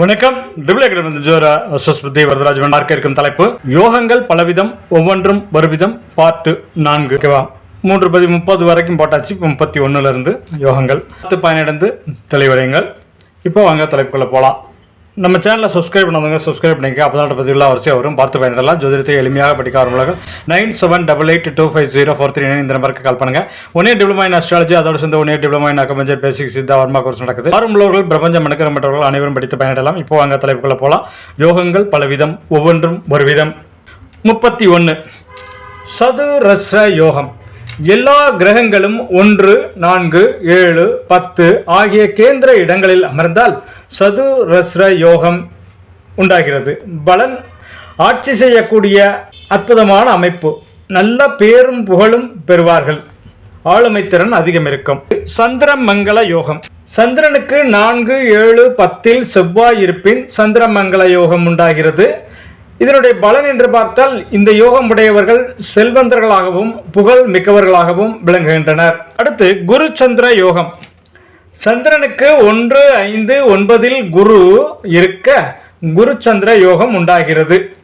வணக்கம். டிபிள் ஜோரா சஸ்பதி வரதராஜ் வண்டார்க்க இருக்கும் தலைப்பு. யோகங்கள் பலவிதம் ஒவ்வொன்றும் ஒருவிதம் பார்ட்டு நான்கு. ஓகேவா மூன்று பதி முப்பது வரைக்கும் போட்டாச்சு. இப்போ முப்பத்தி ஒன்றுல இருந்து யோகங்கள். பத்து பயனடைந்து தெளிவடையுங்கள். இப்போ வாங்க தலைப்புக்குள்ள போகலாம் நம்ம சேனலை சப்ஸ்கிரைப் பண்ணாதவங்க சப்ஸ்கிரைப் பண்ணிக்க அப்போ தான் பதிவுலாம் வரிசையாக வரும். பார்த்து பயன்படலாம் ஜோதிடத்தை எளிமையாக படிக்க ஆரம்பமாக nine seven double eight two five zero four three nine இந்த நம்பருக்கு கால் பண்ணுங்கள் ஒன்னே டிப்ளமா இன் அஸ்ட்ராலஜி அதோட சேர்ந்து ஒன்னே diploma in acupuncture basic Siddha Varma course நடக்குது. ஆரம்பவர்கள் பிரபஞ்சம் மனுக்கிற மற்றவர்கள் அனைவரும் படித்து பயனிடலாம் இப்போ அங்கே தலைப்புக்குள்ள போகலாம் யோகங்கள் பலவிதம் ஒவ்வொன்றும் ஒரு விதம் முப்பத்தி ஒன்று சதுரஸ்ர யோகம். எல்லா கிரகங்களும் ஒன்று நான்கு ஏழு பத்து ஆகிய கேந்திர இடங்களில் அமர்ந்தால் சதுரஸ்ர யோகம் உண்டாகிறது. பலன் ஆட்சி செய்யக்கூடிய அற்புதமான அமைப்பு. நல்ல பேரும் புகழும் பெறுவார்கள். ஆளுமை திறன் அதிகம் இருக்கும். சந்திரமங்கல யோகம். சந்திரனுக்கு நான்கு ஏழு பத்தில் செவ்வாய் இருப்பின் சந்திரமங்கல யோகம் உண்டாகிறது. இதனுடைய பலன் என்று பார்த்தால் இந்த யோகம் உடையவர்கள் செல்வந்தர்களாகவும் புகழ் மிக்கவர்களாகவும் விளங்குகின்றனர். அடுத்து குரு சந்திர யோகம். சந்திரனுக்கு ஒன்று ஐந்து ஒன்பதில் குரு இருக்க குரு சந்திர யோகம் உண்டாகிறது.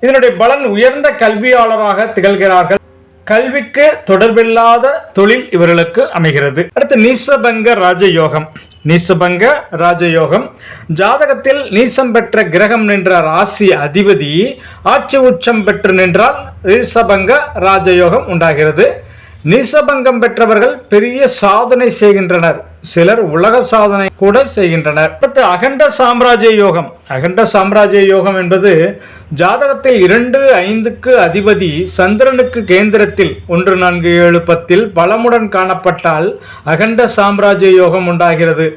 இதனுடைய பலன் உயர்ந்த கல்வியாளராக திகழ்கிறார்கள். கல்விக்கு தொடர்பில்லாத தொழில் இவர்களுக்கு அமைகிறது. அடுத்து நீசபங்க ராஜயோகம். நீசபங்க ராஜயோகம். ஜாதகத்தில் நீசம் பெற்ற கிரகம் நின்ற ராசி அதிபதி. ஆட்சி உச்சம் பெற்று நின்றால் நீசபங்க ராஜயோகம் உண்டாகிறது. நீசபங்கம் பெற்றவர்கள் பெரிய சாதனை செய்கின்றனர். சிலர் உலக சாதனை கூட செய்கின்றனர். அடுத்து அகண்ட சாம்ராஜ்ய யோகம். அகண்ட சாம்ராஜ்ய யோகம் என்பது ஜாதகத்தில் இரண்டு ஐந்துக்கு அதிபதி சந்திரனுக்கு கேந்திரத்தில் ஒன்று நான்கு ஏழு பத்தில் பலமுடன் காணப்பட்டால் அகண்ட சாம்ராஜ்ய யோகம் உண்டாகிறது.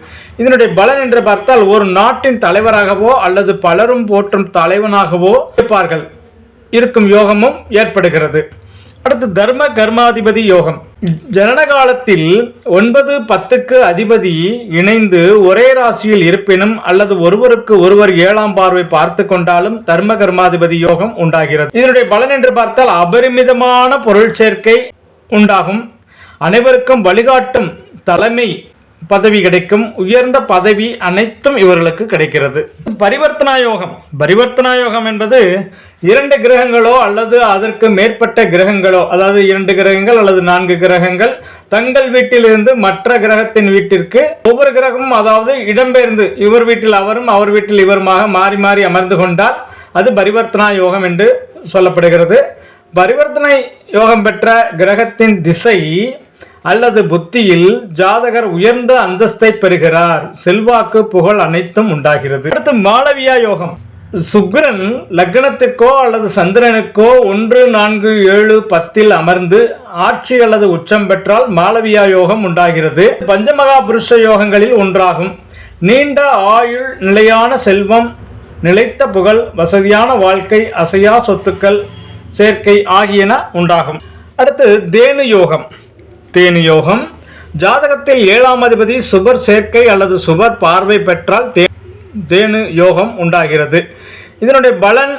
இதனுடைய பலன் என்று பார்த்தால் ஒரு நாட்டின் தலைவராகவோ அல்லது பலரும் போற்றும் தலைவனாகவோ இருப்பார்கள். இருக்கும் யோகமும் ஏற்படுகிறது. அடுத்து தர்ம கர்மாதிபதி யோகம். ஜனன காலத்தில் ஒன்பது பத்துக்கு அதிபதி இணைந்து ஒரே ராசியில் இருப்பினும் அல்லது ஒருவருக்கு ஒருவர் ஏழாம் பார்வை பார்த்து கொண்டாலும் தர்ம கர்மாதிபதி யோகம் உண்டாகிறது. இதனுடைய பலன் என்று பார்த்தால் அபரிமிதமான பொருள் சேர்க்கை உண்டாகும். அனைவருக்கும் வழிகாட்டும் தலைமை பதவி கிடைக்கும். உயர்ந்த பதவி அனைத்தும் இவர்களுக்கு கிடைக்கிறது. பரிவர்த்தனா யோகம் பரிவர்த்தனா யோகம் என்பது இரண்டு கிரகங்களோ அல்லது அதற்கு மேற்பட்ட கிரகங்களோ அதாவது இரண்டு கிரகங்கள் அல்லது நான்கு கிரகங்கள் தங்கள் வீட்டிலிருந்து மற்ற கிரகத்தின் வீட்டிற்கு ஒவ்வொரு கிரகமும் அதாவது இடம்பெயர்ந்து இவர் வீட்டில் அவரும் அவர் வீட்டில் இவருமாக மாறி மாறி அமர்ந்து கொண்டால் அது பரிவர்த்தனா யோகம் என்று சொல்லப்படுகிறது. பரிவர்த்தனை யோகம் பெற்ற கிரகத்தின் திசை அல்லது புத்தியில் ஜாதகர் உயர்ந்த அந்தஸ்தை பெறுகிறார். செல்வாக்கு புகழ் அனைத்தும் உண்டாகிறது. அடுத்து மாளவியா யோகம். சுக்ரன் லக்னத்துக்கோ அல்லது சந்திரனுக்கோ ஒன்று நான்கு ஏழு பத்தில் அமர்ந்து ஆட்சி அல்லது உச்சம் பெற்றால் மாளவியா யோகம் உண்டாகிறது. பஞ்சமகா புருஷ யோகங்களில் ஒன்றாகும். நீண்ட ஆயுள் நிலையான செல்வம் நிலைத்த புகழ் வசதியான வாழ்க்கை அசையா சொத்துக்கள் சேர்க்கை ஆகியன உண்டாகும். அடுத்து தேனு யோகம். தேனி யோகம் ஜாதகத்தில் ஏழாம் அதிபதி சுபர் சேர்க்கை அல்லது சுபர் பார்வை பெற்றால் தே தேனு யோகம் உண்டாகிறது. இதனுடைய பலன்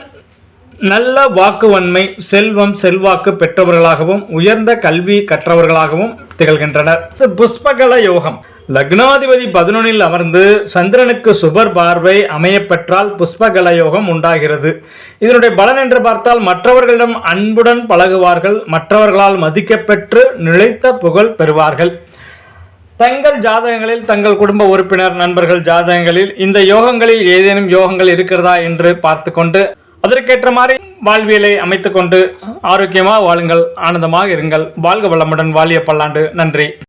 நல்ல வாக்குவன்மை செல்வம் செல்வாக்கு பெற்றவர்களாகவும் உயர்ந்த கல்வி கற்றவர்களாகவும் திகழ்கின்றனர். புஷ்பகல யோகம். லக்னாதிபதி பதினொன்னில் அமர்ந்து சந்திரனுக்கு சுபர் பார்வை அமையப்பெற்றால் புஷ்பகல யோகம் உண்டாகிறது. இதனுடைய பலன் என்று பார்த்தால் மற்றவர்களிடம் அன்புடன் பழகுவார்கள் மற்றவர்களால் மதிக்கப்பெற்று நிலைத்த புகழ் பெறுவார்கள். தங்கள் ஜாதகங்களில் தங்கள் குடும்ப உறுப்பினர் நண்பர்கள் ஜாதகங்களில் இந்த யோகங்களில் ஏதேனும் யோகங்கள் இருக்கிறதா என்று பார்த்து கொண்டு அதற்கேற்ற மாதிரி வாழ்வியலை அமைத்துக்கொண்டு ஆரோக்கியமாக வாழுங்கள் ஆனந்தமாக இருங்கள். வாழ்க வளமுடன் வாழிய பல்லாண்டு. நன்றி.